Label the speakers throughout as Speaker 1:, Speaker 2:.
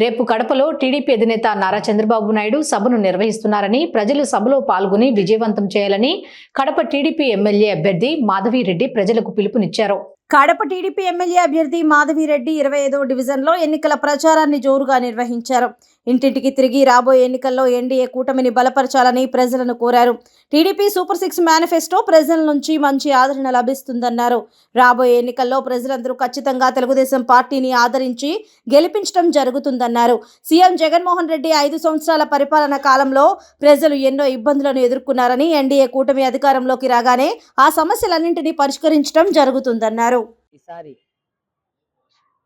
Speaker 1: రేపు కడపలో టీడీపీ అధినేత నారా చంద్రబాబు నాయుడు సభను నిర్వహిస్తున్నారని ప్రజలు సభలో పాల్గొని విజయవంతం చేయాలని కడప టీడీపీ ఎమ్మెల్యే అభ్యర్థి మాధవిరెడ్డి ప్రజలకు పిలుపునిచ్చారు.
Speaker 2: కడప టీడీపీ ఎమ్మెల్యే అభ్యర్థి మాధవిరెడ్డి ఇరవై ఐదో డివిజన్లో ఎన్నికల ప్రచారాన్ని జోరుగా నిర్వహించారు. ఇంటింటికి తిరిగి రాబోయే ఎన్నికల్లో ఎన్డీఏ కూటమిని బలపరచాలని ప్రజలను కోరారు. టీడీపీ సూపర్ సిక్స్ మేనిఫెస్టో ప్రజల నుంచి మంచి ఆదరణ లభిస్తుందన్నారు. రాబోయే ఎన్నికల్లో ప్రజలందరూ ఖచ్చితంగా తెలుగుదేశం పార్టీని ఆదరించి గెలిపించడం జరుగుతుందన్నారు. సీఎం జగన్మోహన్ రెడ్డి ఐదు సంవత్సరాల పరిపాలన కాలంలో ప్రజలు ఎన్నో ఇబ్బందులను ఎదుర్కొన్నారని ఎన్డీఏ కూటమి అధికారంలోకి రాగానే ఆ సమస్యలన్నింటినీ పరిష్కరించడం జరుగుతుందన్నారు.
Speaker 3: ఈసారి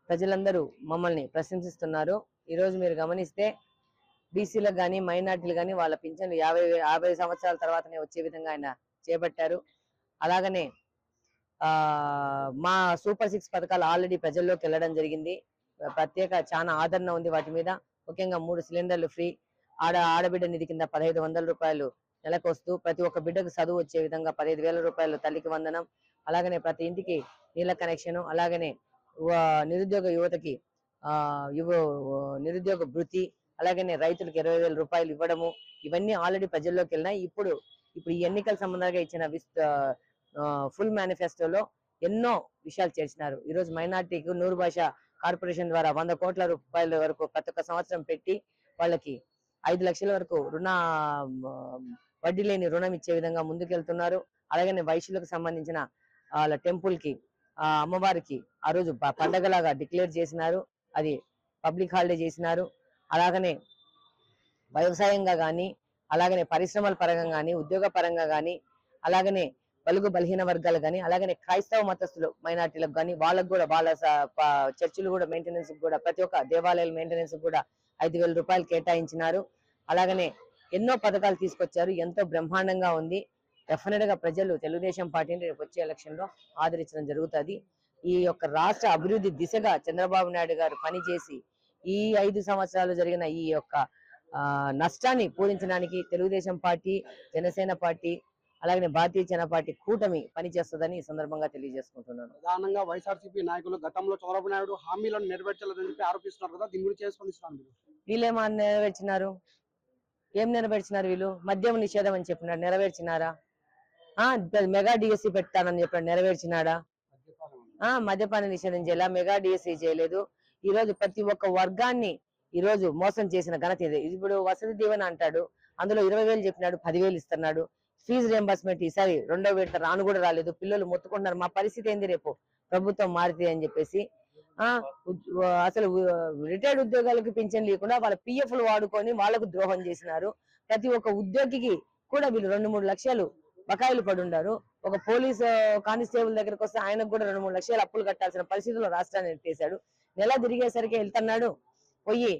Speaker 3: ప్రజలందరూ మమ్మల్ని ప్రశంసిస్తున్నారు. ఈరోజు మీరు గమనిస్తే బీసీలకు కానీ మైనార్టీలు కానీ వాళ్ళ పింఛన్లు యాభై యాభై సంవత్సరాల తర్వాతనే వచ్చే విధంగా ఆయన చేపట్టారు. అలాగనే మా సూపర్ సిక్స్ పథకాలు ఆల్రెడీ ప్రజల్లోకి వెళ్ళడం జరిగింది. ప్రత్యేక చాలా ఆదరణ ఉంది వాటి మీద. ముఖ్యంగా మూడు సిలిండర్లు ఫ్రీ. ఆడ ఆడబిడ్డ నిధి కింద పదహైదు వందల రూపాయలు నెలకు వస్తూ ప్రతి ఒక్క బిడ్డకు చదువు వచ్చే విధంగా పదహైదు వేల రూపాయలు తల్లికి వందనం. అలాగనే ప్రతి ఇంటికి నీళ్ళ కనెక్షన్. అలాగనే నిరుద్యోగ యువతకి ఆ యువ నిరుద్యోగ భృతి అలాగనే రైతులకు ఇరవై వేల రూపాయలు ఇవ్వడము ఇవన్నీ ఆల్రెడీ ప్రజల్లోకి వెళ్ళినాయి. ఇప్పుడు ఇప్పుడు ఈ ఎన్నికల సంబంధంగా ఇచ్చిన ఫుల్ మేనిఫెస్టోలో ఎన్నో విషయాలు చేర్చినారు. ఈ రోజు మైనార్టీకి నూరు భాష కార్పొరేషన్ ద్వారా వంద కోట్ల రూపాయల వరకు ప్రతి ఒక్క సంవత్సరం పెట్టి వాళ్ళకి ఐదు లక్షల వరకు రుణ వడ్డీ లేని రుణం ఇచ్చే విధంగా ముందుకెళ్తున్నారు. అలాగనే వైశ్యులకు సంబంధించిన వాళ్ళ టెంపుల్కి ఆ అమ్మవారికి ఆ రోజు పండగలాగా డిక్లేర్ చేసినారు. అది పబ్లిక్ హాలిడే చేసినారు. అలాగనే వ్యవసాయంగా కానీ అలాగనే పరిశ్రమల పరంగా కానీ ఉద్యోగ పరంగా కానీ అలాగనే బలుగు బలహీన వర్గాలు కానీ అలాగనే క్రైస్తవ మతస్థులు మైనార్టీలకు కానీ వాళ్ళకు కూడా వాళ్ళ స- చర్చిలు కూడా మెయింటెనెన్స్ కూడా ప్రతి ఒక్క దేవాలయాల మెయింటెనెన్స్ కూడా ఐదు వేల రూపాయలు కేటాయించినారు. అలాగనే ఎన్నో పథకాలు తీసుకొచ్చారు. ఎంతో బ్రహ్మాండంగా ఉంది. డెఫినెట్గా ప్రజలు తెలుగుదేశం పార్టీని రేపు వచ్చే ఎలక్షన్లో ఆదరించడం జరుగుతుంది. ఈ యొక్క రాష్ట్ర అభివృద్ధి దిశగా చంద్రబాబు నాయుడు గారు పనిచేసి ఈ ఐదు సంవత్సరాలు జరిగిన ఈ యొక్క నష్టాన్ని పూరించడానికి తెలుగుదేశం పార్టీ జనసేన పార్టీ అలాగే భారతీయ జనతా పార్టీ కూటమి పనిచేస్తుందని ఈ సందర్భంగా తెలియజేసుకుంటున్నాను.
Speaker 4: ప్రధానంగా వైఎస్ఆర్సీపీ నాయకులు గతంలో చంద్రబాబు నాయుడు హామీలను నెరవేర్చలేదని చెప్పి ఆరోపిస్తున్నారు కదా దీని గురించి స్పందిస్తున్నారు
Speaker 3: వీళ్ళేమో నెరవేర్చినారు? ఏం నెరవేర్చినారు వీళ్ళు? మద్యం నిషేధం అని చెప్పినారు నెరవేర్చినారా? మెగా డిఎస్సి పెడతానని చెప్పాడు నెరవేర్చినాడా? ఆ మద్యపాన నిషేధం చేయాల మెగా డిఎస్సి చేయలేదు. ఈ రోజు ప్రతి ఒక్క వర్గాన్ని ఈ రోజు మోసం చేసిన ఘనత ఇది. ఇప్పుడు వసతి దీవెన అంటాడు అందులో ఇరవై వేలు చెప్పినాడు పదివేలు ఇస్తున్నాడు. ఫీజు రియంబర్స్మెంట్ ఈసారి రెండో విడత రాను కూడా రాలేదు. పిల్లలు మొత్తుకుంటున్నారు. మా పరిస్థితి ఏంది రేపు? ప్రభుత్వం మారితే అని చెప్పేసి. ఆ అసలు రిటైర్డ్ ఉద్యోగాలకు పింఛన్ లేకుండా వాళ్ళ పిఎఫ్లు వాడుకొని వాళ్ళకు ద్రోహం చేసినారు. ప్రతి ఒక్క ఉద్యోగికి కూడా వీళ్ళు రెండు మూడు లక్షలు బకాయిలు పడుండారు ఒక పోలీస్ కానిస్టేబుల్ దగ్గరకు వస్తే ఆయనకు కూడా రెండు మూడు లక్షలు అప్పులు కట్టాల్సిన పరిస్థితుల్లో రాష్ట్రాన్ని ఎట్టేశాడు నెల తిరిగేసరికి వెళ్తున్నాడు. పోయి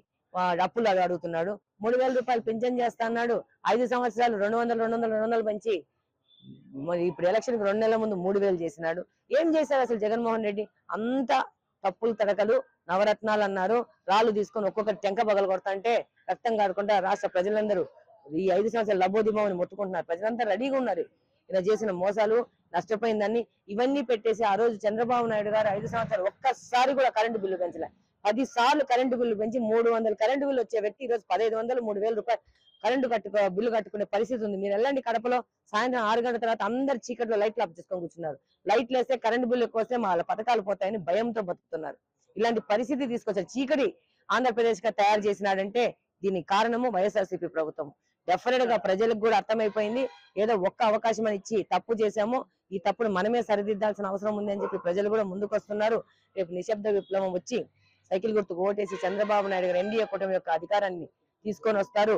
Speaker 3: అప్పులు అడుగుతున్నాడు. మూడు వేల రూపాయలు పింఛన్ చేస్తా అన్నాడు. ఐదు సంవత్సరాలు రెండు వందలు రెండు వందలు రెండు వందలు పెంచి మరి ఇప్పుడు ఎలక్షన్కి రెండు నెలల ముందు మూడు వేలు చేసినాడు. ఏం చేశారు అసలు జగన్మోహన్ రెడ్డి? అంత తప్పులు తడకలు నవరత్నాలు అన్నారు. రాళ్ళు తీసుకొని ఒక్కొక్కటి టెంక పగలు కొడతా అంటే రక్తం కాడకుండా రాష్ట్ర ప్రజలందరూ ఈ ఐదు సంవత్సరాలు లబ్బోదిమని మొత్తుకుంటున్నారు ప్రజలంతా రెడీగా ఉన్నారు. ఇలా చేసిన మోసాలు నష్టపోయిందని ఇవన్నీ పెట్టేసి ఆ రోజు చంద్రబాబు నాయుడు గారు ఐదు సంవత్సరాలు ఒక్కసారి కూడా కరెంటు బిల్లు పెంచలే. పది సార్లు కరెంటు బిల్లు పెంచి మూడు వందలు కరెంటు బిల్లు వచ్చే వ్యక్తి ఈ రోజు పదహైదు వందలు మూడు వేల రూపాయలు కరెంటు కట్టుకో బిల్లు కట్టుకునే పరిస్థితి ఉంది. మీరు వెళ్ళండి కడపలో సాయంత్రం ఆరు గంటల తర్వాత అందరు చీకట్లో లైట్లు ఆఫ్ చేసుకొని కూర్చున్నారు. లైట్లు వేస్తే కరెంటు బిల్లు ఎక్కువ వస్తే వాళ్ళ పథకాలు పోతాయని భయంతో బతుకుతున్నారు. ఇలాంటి పరిస్థితి తీసుకొచ్చారు చీకటి ఆంధ్రప్రదేశ్గా తయారు చేసినాడంటే దీనికి కారణము వైఎస్ఆర్సీపీ ప్రభుత్వం డెఫినెట్గా ప్రజలకు కూడా అర్థమైపోయింది. ఏదో ఒక్క అవకాశం అని ఇచ్చి తప్పు చేశాము. ఈ తప్పును మనమే సరిదిద్దాల్సిన అవసరం ఉంది అని చెప్పి ప్రజలు కూడా ముందుకు వస్తున్నారు రేపు నిశ్శబ్ద విప్లవం వచ్చి సైకిల్ గుర్తుకు ఓటేసి చంద్రబాబు నాయుడు గారు ఎన్డీఏ కూటమి యొక్క అధికారాన్ని తీసుకొని వస్తారు.